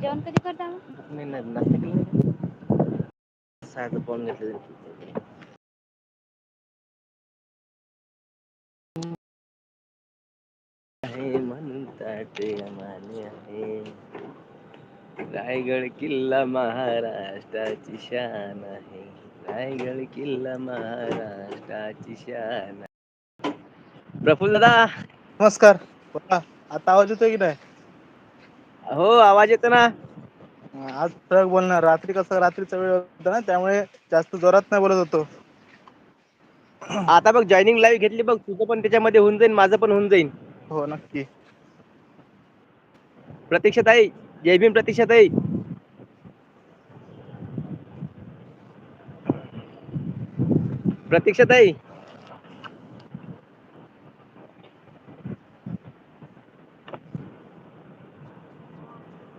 जेवण कधी करता मग? नाश्ता केला नाही का? घेतलं आहे म्हणून ताट माने आहे. रायगड किल्ला महाराष्ट्राची शान आहे. रायगड किल्ला महाराष्ट्राची शान प्रफुल्ल दादा नमस्कार बोला आता आवाज येतोय की नाही? हो आवाज येतो ना. आज सग बोलणार रात्री कसं रात्रीचा वेळ होता ना त्यामुळे जास्त जोरात नाही बोलत होतो. आता बघ जॉईनिंग लाईव्ह घेतली बघ तुझं पण त्याच्यामध्ये होऊन जाईन माझं पण होऊन जाईन. हो नक्की. प्रतीक्षा ताई जय भीम प्रतीक्षा ताई. प्रतीक्षा ताई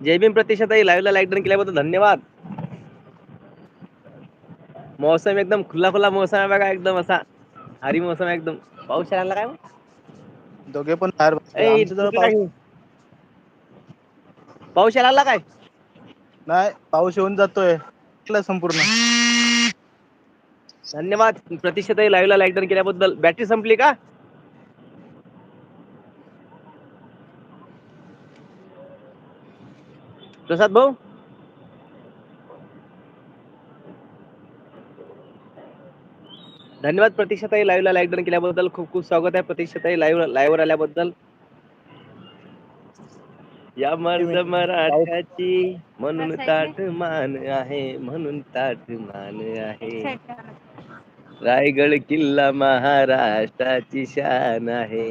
जय भीम प्रतीक्षा ताई लाईव्हला लाईक डन केल्याबद्दल धन्यवाद. मौसम एकदम खुला खुला मौसम आहे बघा एकदम असा भारी मौसम आहे एकदम पाऊस यायला लागला काय? दोघे पण पाऊस यायला लागला काय? नाही पाऊस येऊन जातोय संपूर्ण. धन्यवाद. प्रतीक्षा ताई लाईव्हला लाईक डन केल्याबद्दल. बॅटरी संपली का? प्रसाद भाऊ? धन्यवाद. प्रतीक्षा ताई लाईव्हला लाईक डन केल्याबद्दल. खूप खूप स्वागत आहे. प्रतीक्षा ताई लाईव्ह लाईव्हवर आल्याबद्दल. या मर्द मराठ्याची म्हणून ताठ मान आहे म्हणून ताठ मान आहे. रायगड किल्ला महाराष्ट्राची शान आहे.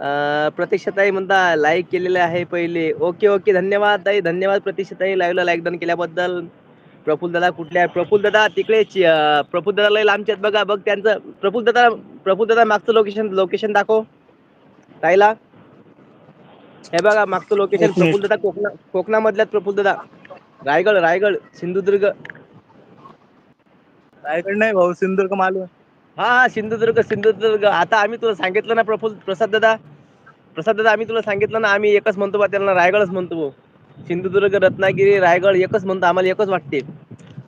अं, प्रतीक्षा ताई म्हणता लाईक केलेले आहे पहिले. ओके ओके धन्यवाद ताई. धन्यवाद प्रतीक्षा ताई लाईव्हला लाईक डन केल्याबद्दल. प्रफुल दादा कुठले आहे प्रफुल दादा तिकडे प्रफुल दादा लय लांबचे आहेत बघा. बघ त्यांचं. प्रफुल दादा प्रफुल दादा मागचं लोकेशन लोकेशन दाखव. ताईला. हे बघा मागचं लोकेशन. प्रफुल दादा कोकणा कोकणामधल्यात प्रफुल दादा. रायगड रायगड. सिंधुदुर्ग. रायगड नाही भाऊ सिंधुदुर्ग मालवण. हा हा सिंधुदुर्ग सिंधुदुर्ग. आता आम्ही तुला सांगितलं ना प्रफुल प्रसाद दादा. प्रसाद दादा आम्ही तुला सांगितलं ना आम्ही एकच म्हणतो बा त्यांना रायगडच म्हणतो भाऊ. सिंधुदुर्ग रत्नागिरी रायगड एकच म्हणतो आम्हाला एकच वाटते.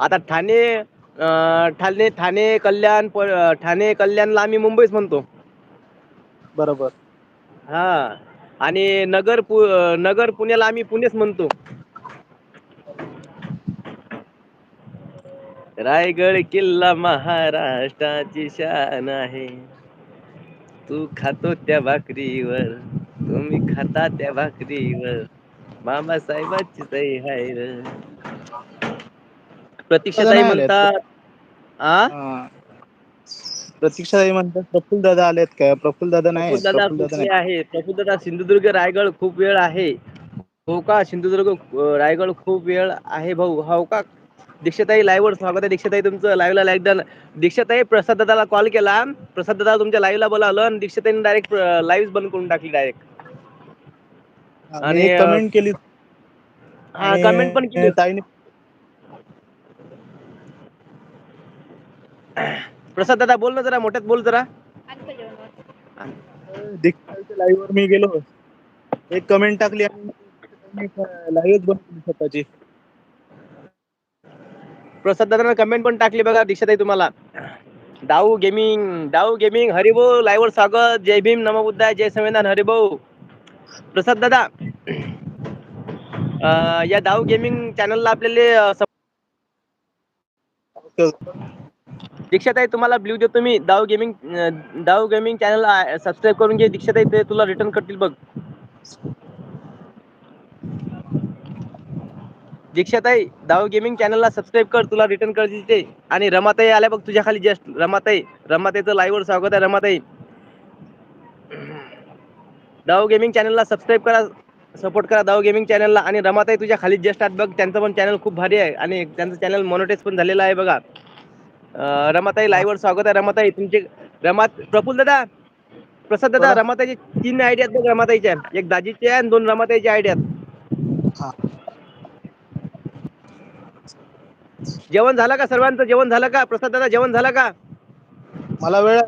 आता ठाणे अं, ठाणे ठाणे कल्याण प- ठाणे कल्याणला आम्ही मुंबईच म्हणतो. बरोबर. हा. आणि नगर पु नगर पुण्याला आम्ही पुणेच म्हणतो. रायगड किल्ला महाराष्ट्राची शान आहे. तू खातो त्या भाकरीवर तुम्ही खाता त्या भाकरीवर. बाबासाहेबांची सही हाय र. प्रतीक्षा ताई नाही आलेत. म्हणतात आ? हा. प्रतीक्षा ताई म्हणतात प्रफुल दादा आलेत काय प्रफुल दादा नाही प्रफुल्ल दादा प्रफुल दादा कुठले नाही आहे प्रफुल्ल दादा सिंधुदुर्ग रायगड खूप वेळ आहे. हो का? सिंधुदुर्ग अं, रायगड खूप वेळ आहे भाऊ. हो का? दीक्षाताई live वर स्वागत आहे. दीक्षाताई तुमचं live ला लाईक डन दीक्षाताई प्रसाद दादाला कॉल केला. प्रसाद दादा तुमच्या live ला बोलावलं आणि दीक्षाताईने डायरेक्ट लाईव्ह बंद करून टाकली डायरेक्ट आणि कमेंट केली. हा कमेंट पण केली. ताईने प्रसाद दादा बोल ना जरा मोठ्यात बोल जरा. लाईव्ह वर मी गेलो. एक कमेंट टाकली आणि लाईव्ह बंद केली स्वतःची. प्रसाद दादा कमेंट पण टाकली बघा दीक्षाताई तुम्हाला. Dau gaming Dau gaming Haribhau live स्वागत जय भीम नमो बुद्धाय जय संविधान हरिभाऊ. प्रसाद दादा या डाऊ गेमिंग चॅनलला आपल्याला दीक्षात दीक्षाताई तुम्हाला ब्ल्यू देतो मी. Dau gaming Dau gaming channel subscribe करून घे. दीक्षाताई ते तुला रिटर्न करतील बघ. दीक्षाताई डाऊ गेमिंग चॅनलला सबस्क्राईब कर तुला रिटर्न करतील ते. आणि रमाताई आल्या बघ तुझ्या खाली जस्ट रमाताई रमाताईचं live वर स्वागत आहे रमाताई. डाऊ गेमिंग चॅनलला सबस्क्राईब करा सपोर्ट करा दाऊ गेमिंग चॅनलला आणि रमाताई तुझ्या खाली जस्ट आहेत बघ त्यांचं पण चॅनल खूप भारी आहे. आणि त्यांचं चॅनल मोनोटेस पण झालेलं आहे बघा. रमाताई live वर स्वागत आहे रमाताई. तुमचे रमा प्रफुल दादा प्रसाद दादा. रमाताईचे तीन आयडिया आहेत बघ रमाताईच्या. एक दाजीचे आहे आणि दोन रमाताईचे आयडिया आहेत हा जेवण झालं का सर्वांचं? जेवण झालं का? प्रसाद दादा जेवण झालं का? मला वेळ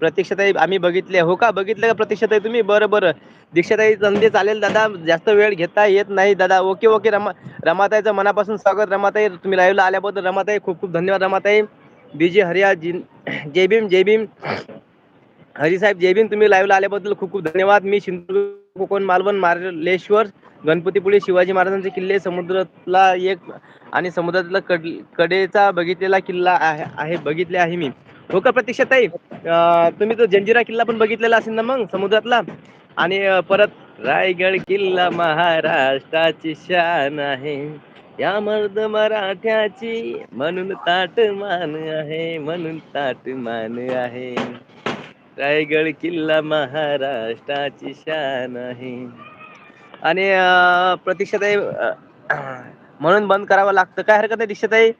प्रतीक्षाताई आम्ही बघितले. हो का? बघितलं का प्रतीक्षाताई तुम्ही? बरं बरं. दीक्षाताई चालते चालेल दादा. जास्त वेळ घेता येत नाही दादा. Okay okay. रमा रमाताईचं मनापासून स्वागत. रमाताई तुम्ही लाईव्हला आल्याबद्दल रमाताई खूप खूप धन्यवाद रमाताई. बीजे हरिया जि जय भीम जय भीम. हरी साहेब जय भीम. तुम्ही लाईव्हला आल्याबद्दल खूप खूप धन्यवाद. मी सिंधुदुर्ग कोकण मालवण मार्लेश्वर गणपतीपुळे शिवाजी महाराजांचे किल्ले समुद्रातला एक आणि समुद्रातला कड कडेचा बघितलेला किल्ला आहे आहे बघितले आहे मी. हो का प्रतीक्षाताई? ताई तुम्ही तो जंजिरा किल्ला पण बघितलेला असेल ना मग समुद्रातला? आणि परत रायगड किल्ला महाराष्ट्राची शान आहे. या मर्द मराठ्याची म्हणून ताट मान आहे म्हणून ताट मान आहे. रायगड किल्ला महाराष्ट्राची शान आहे. आणि प्रतीक्षाताई म्हणून बंद करावं लागतं. काय हरकत नाही दीक्षाताई?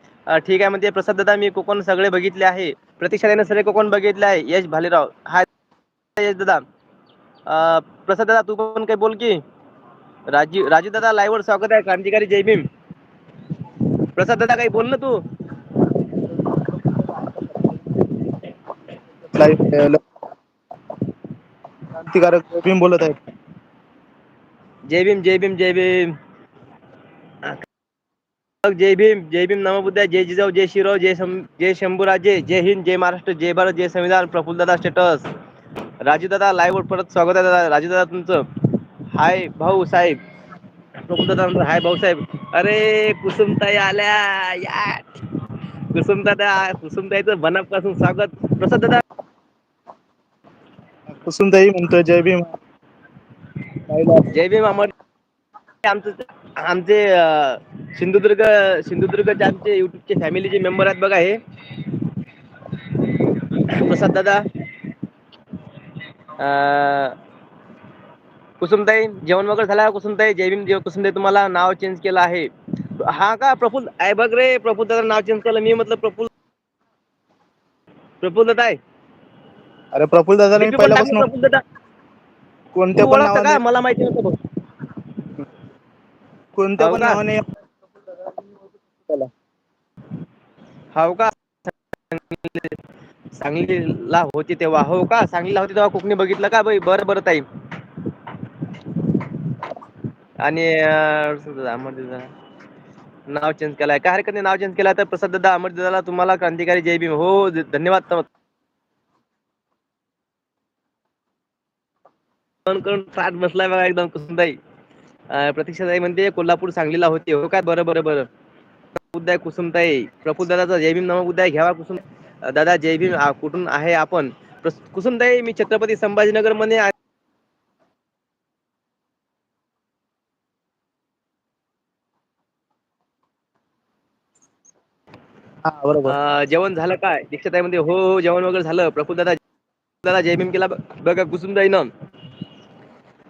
ठीक आहे म्हणजे प्रसाद दादा मी कोकण सगळे बघितले आहे. प्रतीक्षाताईने सगळे कोकण बघितले आहे. यश भालेराव. हाय यश दादा. प्रसाद दादा तू पण काही बोल की. राजीव राजू दादा लाईव्हवर स्वागत आहे. क्रांतिकारी जय भीम. प्रसाद दादा काही बोल ना तू. क्रांतिकारक भीम बोलत आहेत. जय भीम जय भीम जय भीम. जय भीम जय भीम नमबुद्धा जय जिजाऊ जय शिवराव जय जय शंभूराजे जय हिंद जय महाराष्ट्र जय भारत जय संविधान प्रफुल्लदादा स्टेटस राजूदादा लाईव्ह वर परत स्वागत आहे दादा. राजूदादा तुमचं. हाय भाऊ साहेब. म्हणतो, हाय भाऊ साहेब. अरे कुसुमताई आल्या. या. कुसुम दादा कुसुमताईचं मनापासून स्वागत. प्रसाद दादा. कुसुमताई म्हणतोय जय भीम. जय भीम अमर आमचं आमचे सिंधुदुर्ग सिंधुदुर्गचे आमचे युट्यूबचे फॅमिलीचे मेंबर आहेत बघा हे. प्रसाद दादा. अं, कुसुमताई जेवण वगैरे झालं कुसुमताई? जय भीम जय कुसुमताई तुम्हाला नाव चेंज केलं आहे. हा का प्रफुल्ल? आहे बघ रे प्रफुल्ल दादा नाव चेंज केलं. मी म्हटलं प्रफुल्ल प्रफुल्ल दादा आहे अरे प्रफुल्ल दादा पहिल्यापासून प्रफुल्ल दादा. कोणत्या पण ओळखतं का? नावाने मला माहिती नव्हतं बघ. कोणत्या हो पण का? नावाने. हो का? सांगलीला होती तेव्हा. हो का? सांगलीला होती तेव्हा कोकणी बघितलं का? बाई बरं बरं ताई. आणि नाव चेंज केलाय. काय हरकत नाही नाव चेंज केलं तर प्रसाद दादा अमरदादाला तुम्हाला क्रांतिकारी जय भीम. हो धन्यवाद. करून फाट बसलाय बघा एकदम कुसुमताई. प्रतीक्षाताई म्हणते कोल्हापूर सांगलीला होते. हो काय? बरं बरं बरं. उद्या कुसुमताई. प्रफुल दादाचा जय भीम नामक उद्या घ्यावा कुसुम दादा जय भीम. कुठून आहे आपण? कुसुमताई मी छत्रपती संभाजीनगरमध्ये बरोबर. जेवण झालं काय? दीक्षाताई म्हणते हो हो जेवण वगैरे झालं. प्रफुल्ल दादा दादा जय भीम केला ब- बघा कुसुमताईनं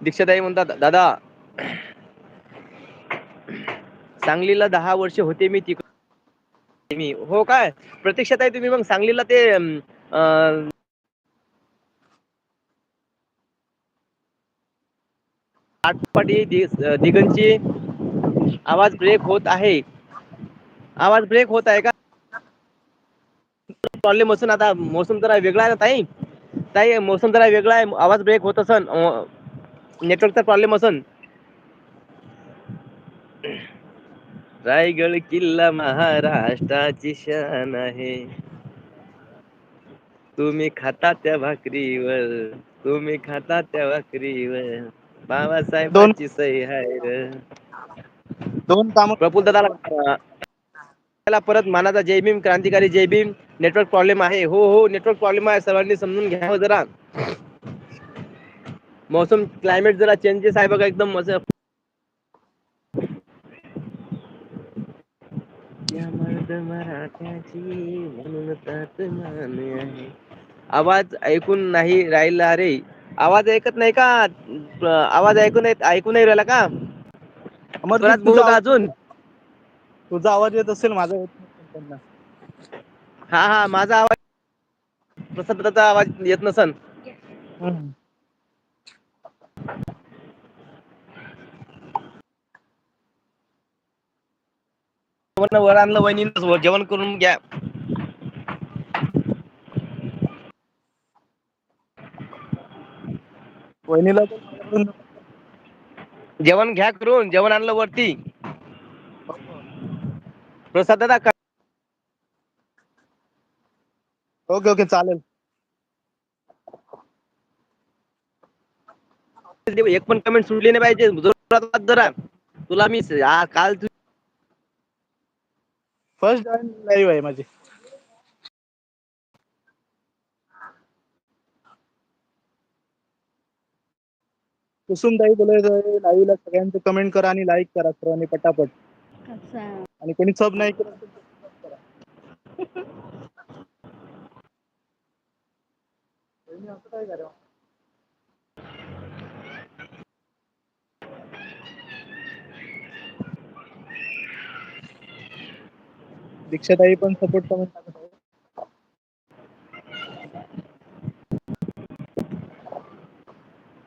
दीक्षाताई म्हणतात दादा सांगलीला दहा वर्ष होते मी तिकडे मी हो काय? प्रतीक्षाताई तुम्ही मग सांगलीला ते अं, दि- दिगंची आवाज ब्रेक होत आहे. आवाज ब्रेक होत आहे का? प्रॉब्लेम असून आता मोसम जरा वेगळा आहे ताई? ताई मोसम जरा वेगळा आहे. आवाज ब्रेक होत असन. नेटवर्कचा प्रॉब्लेम असन. रायगड किल्ला महाराष्ट्राची शान आहे. तुम्ही खाता त्या भाकरीवर. तुम्ही खाता त्या भाकरीवर. बाबासाहेबांची सही आहे र. दोन काम प्रफुल्ल दादाला त्याला परत मानाचा जय भीम क्रांतिकारी जय भीम. नेटवर्क प्रॉब्लेम आहे. हो हो नेटवर्क प्रॉब्लेम आहे. सर्वांनी समजून घ्यावं जरा. मौसम क्लायमेट जरा चेंजेस आहे बघा एकदम. आवाज ऐकून नाही राहिला रे. आवाज ऐकत नाही का? आवाज ऐकून ऐकून नाही राहिला का? अजून. तुझा आवाज येत असेल माझा येत नसेल त्यांना. हा हा माझा आवाज प्रसादाचा आवाज येत नसन हम्म. वर आणलं वहिनी जेवण करून घ्या वहिनीला पण जेवण घ्या करून जेवण आणलं वरती. प्रसाद दादा ओके ओके चालेल. एक पण कमेंट सुटली नाही पाहिजे. जरा तुला मी काल तू फर्स्ट जॉईन लाईव्ह आहे माझी. कुसुम ताई बोलत आहे लाईव्हला सगळ्यांचे कमेंट करा आणि लाईक करा सर्वांनी पटापट. आणि कोणी सब नाही केलं तर sub करा. वहिनी, असं काय करा दीक्षाताई पण सपोर्ट कमेंट टाकत आहे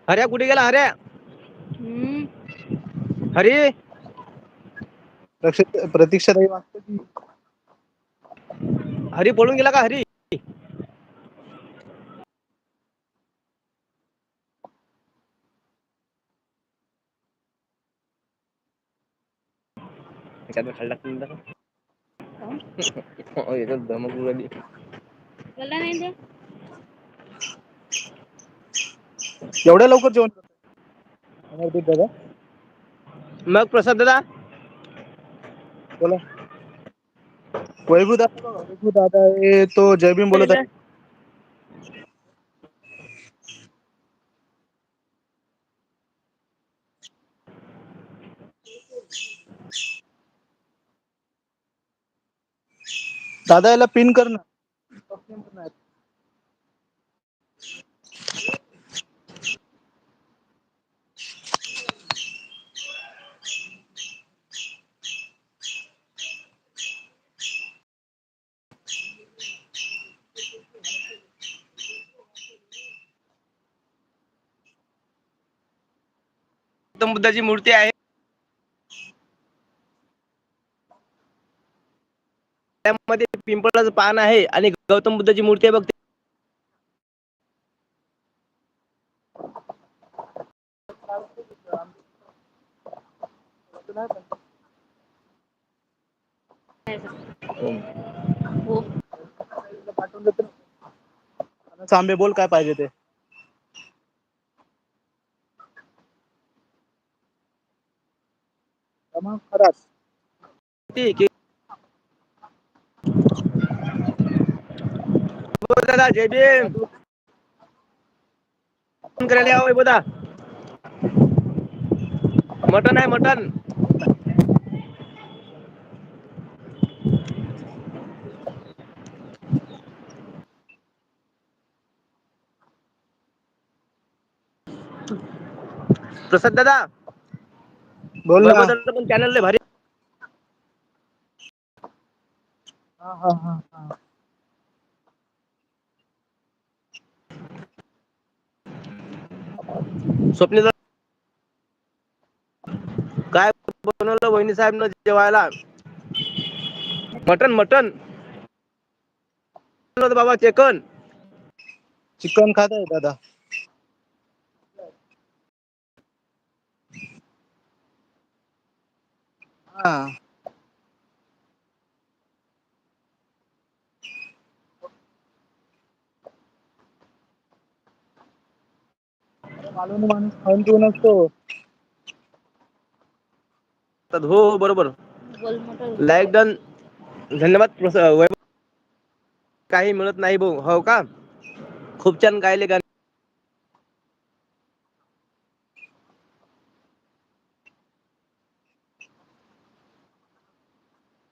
हऱ्या कुठे गेला हऱ्या हम्म. हरी प्रक्षित- प्रतीक्षाताई वाटतं की हरी पळून गेला का हरी एखादं खाल्ला की नाही जरा? हो, याच्यात धमक उडाली. बोला नाही ते एवढ्या लवकर जेवण करताय? अमरदीप दादा मग प्रसाद दादा बोला। वैभू दादा बघा, वैभू दादा आहे तो जयभीम बोलत आहे दादा याला पिन कर गौतम बुद्धाची मूर्ती आहे. त्यामध्ये पिंपळाचं पान आहे आणि गौतम बुद्धाची मूर्ती आहे बघते सांबे बोल काय पाहिजे ते? मग खराच ती की- बोल दादा जय भीम। फोन करायला या वैभव दा मटन आहे मटन। प्रसाद दादा। बोल पण चॅनल भारी. हा हा हा हा. स्वप्नील काय बनवलं वहिनी साहेब न जेवायला मटन मटन बाबा चिकन. चिकन खात आहे दादा. हा। हो, बरोबर. लाईक डन धन्यवाद प्रस- वैभव. काही मिळत नाही भाऊ, हो का? खूप छान गायले गाणे.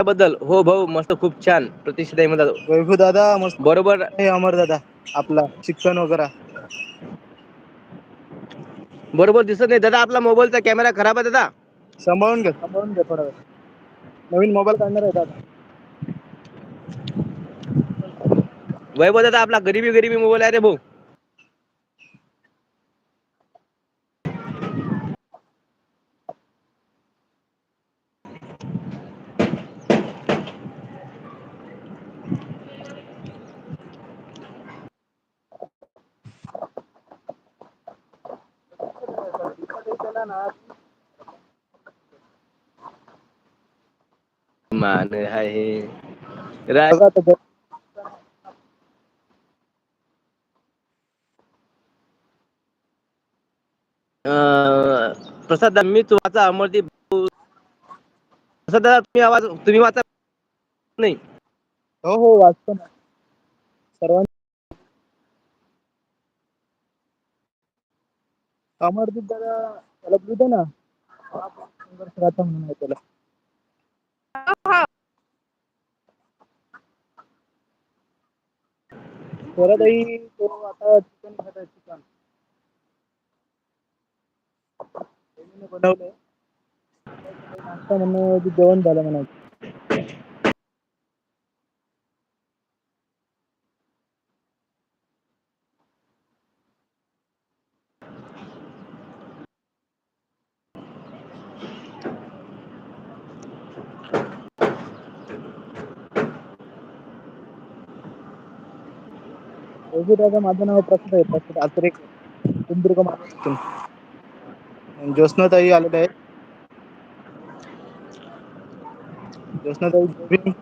बद्दल. हो भाऊ मस्त खूप छान. प्रतिष्ठाताई म्हणतात वैभू दादा मस्त. बरोबर. आहे अमर दादा आपला चिकन वगैरे. बरोबर दिसत नाही. दादा आपला मोबाईलचा कॅमेरा खराब आहे दादा. सांभाळून घे. सांभाळून घे थोडा वेळ. नवीन मोबाईल काढणार आहे दादा. वैभव दादा आपला गरीबी गरीबी मोबाईल आहे रे भाऊ. मान आहे रा- बघा आता ग- अं, प्रसाद दा, मीच वाचा अमरदीप प्रसाद दादा तुम्ही आवाज तुम्ही वाचा. नाही. हो हो वाचतो ना. सर्वांनी अमरदीप दादा त्याला ब्लू दे ना. संघर्ष गाथा म्हणून आहे त्याला. स्वराताई तो आता चिकन खात आहे चिकन बनवलंय. नाश्ता म्हणून जेवण झालं म्हणायचं. रघु दादा माझं नाव प्रसाद आहे प्रसाद आचरेक सिंधुदुर्ग महाराष्ट्र ज्योत्स्नाताई आलेले आहेत. ज्योत्स्नाताई जेवली.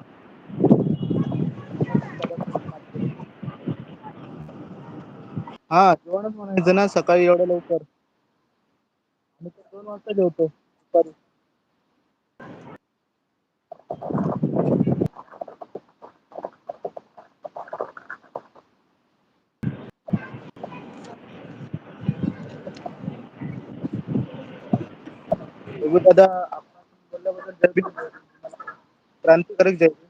हा जेवणच म्हणायचं ना सकाळी एवढ्या लवकर. आम्ही तर दोन वाजता जेवतो दुपारी. रघु दादा आपण बोलल्याबद्दल जय भीम. क्रांतिकारक जय भीम.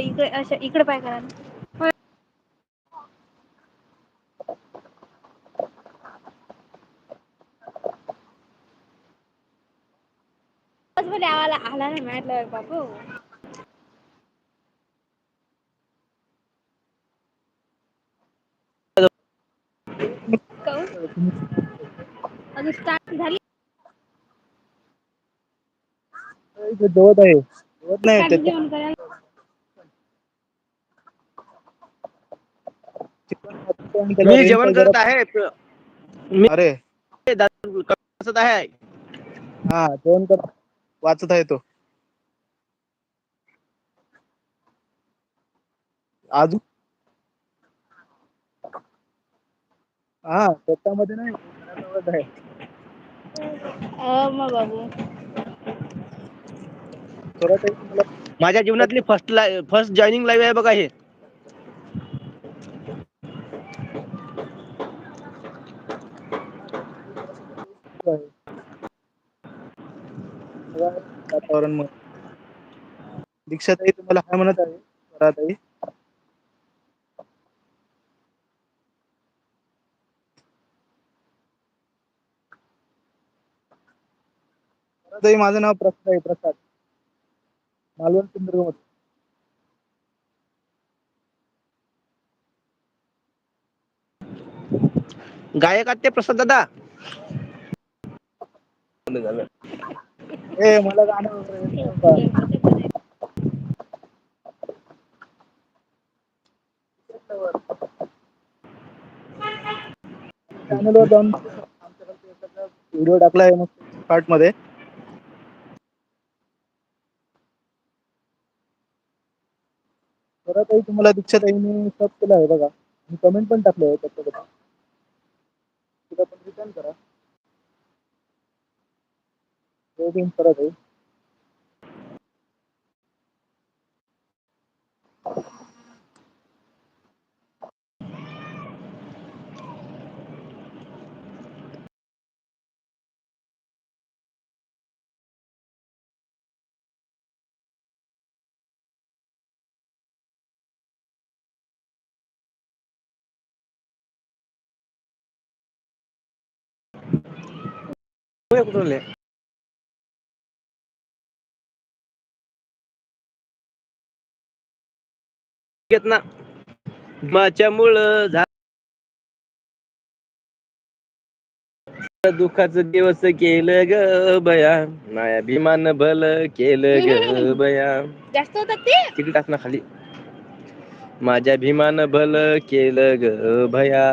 इकडे अशा इकडे पाय करा आवाला आला नाही म्हटलं बाबू काहून? स्टार्ट झाली? आहे. नाही त्याच्या जेवण करायला मी जेवण करत आहे. मी अरे. दादा कसत आहे. हा जेवण कर वाचत आहे तो. अजून? हा शेतामध्ये नाही घराजवळच आहे. मग बाबू माझ्या जीवनातली फर्स्ट फर्स्ट जॉईनिंग लाईव्ह आहे बघा हे. वातावरण मग. दीक्षाताई तुम्हाला काय म्हणत आहे. स्वराताई माझं नाव प्रसाद आहे प्रसाद. मालवण सिंधुदुर्ग गायक आहेत ते प्रसाद दादा. ए मला गाणं. चॅनलवर जाऊन व्हिडिओ टाकला आहे मग पार्टमध्ये. तुम्हाला दीक्षा ताईने सब केलं आहे बघा. मी कमेंट पण टाकले आहे त्याच्याबद्दल तिला पण रिटर्न करा. जय भीम परत आहे कुठले घेत ना. माझ्यामुळं झा दुःखाचं दिवस केलं ग बया. माया भीमान भलं केलं ग बया. जास्त होतात ते? किती टाक ना खाली. माझ्या भीमान भलं केलं ग भया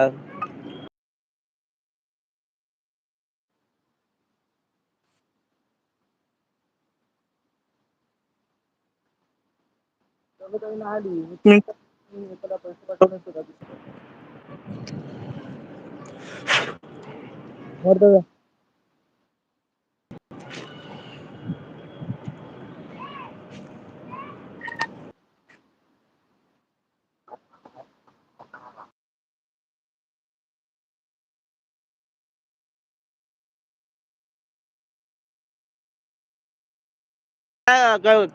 आली एक मिनिट मी एकाला पैसे पाठवले होते का? वर दादा.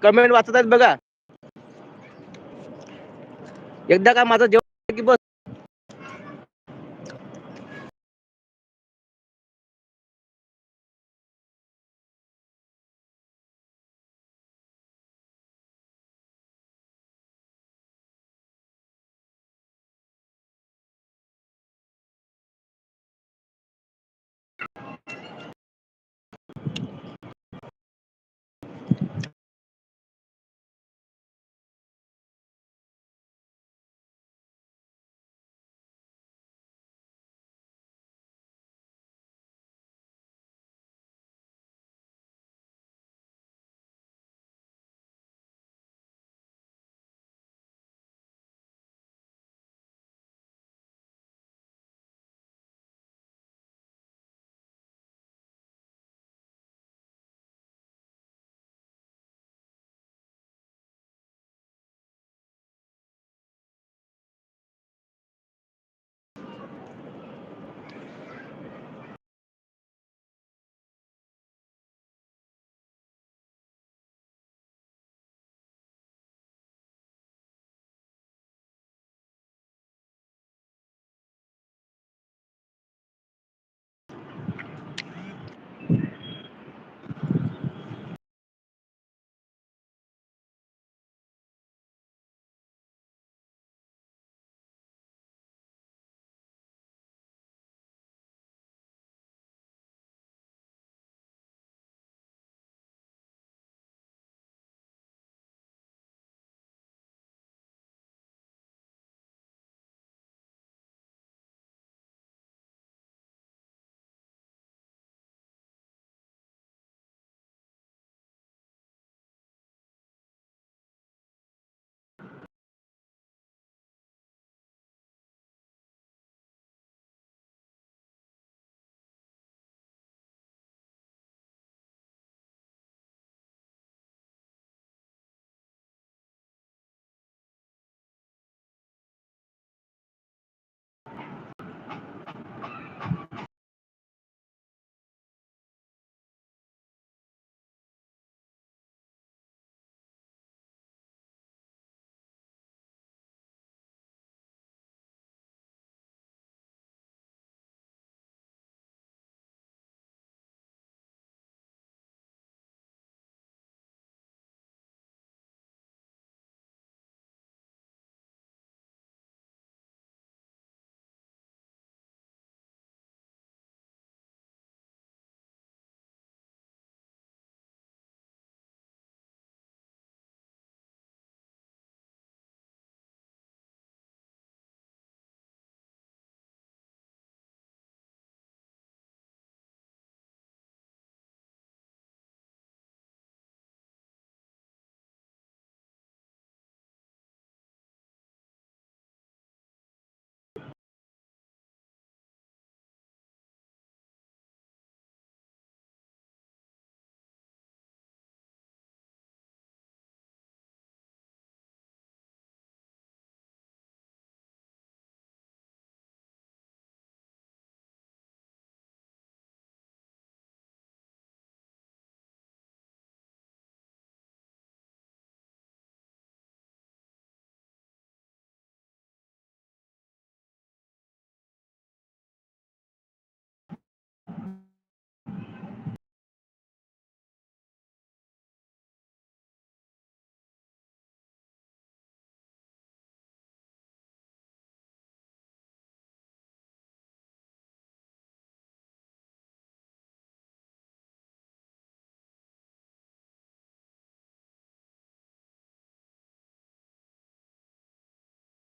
कमेंट वाचत आहेत बघा एकदा का माझं जेव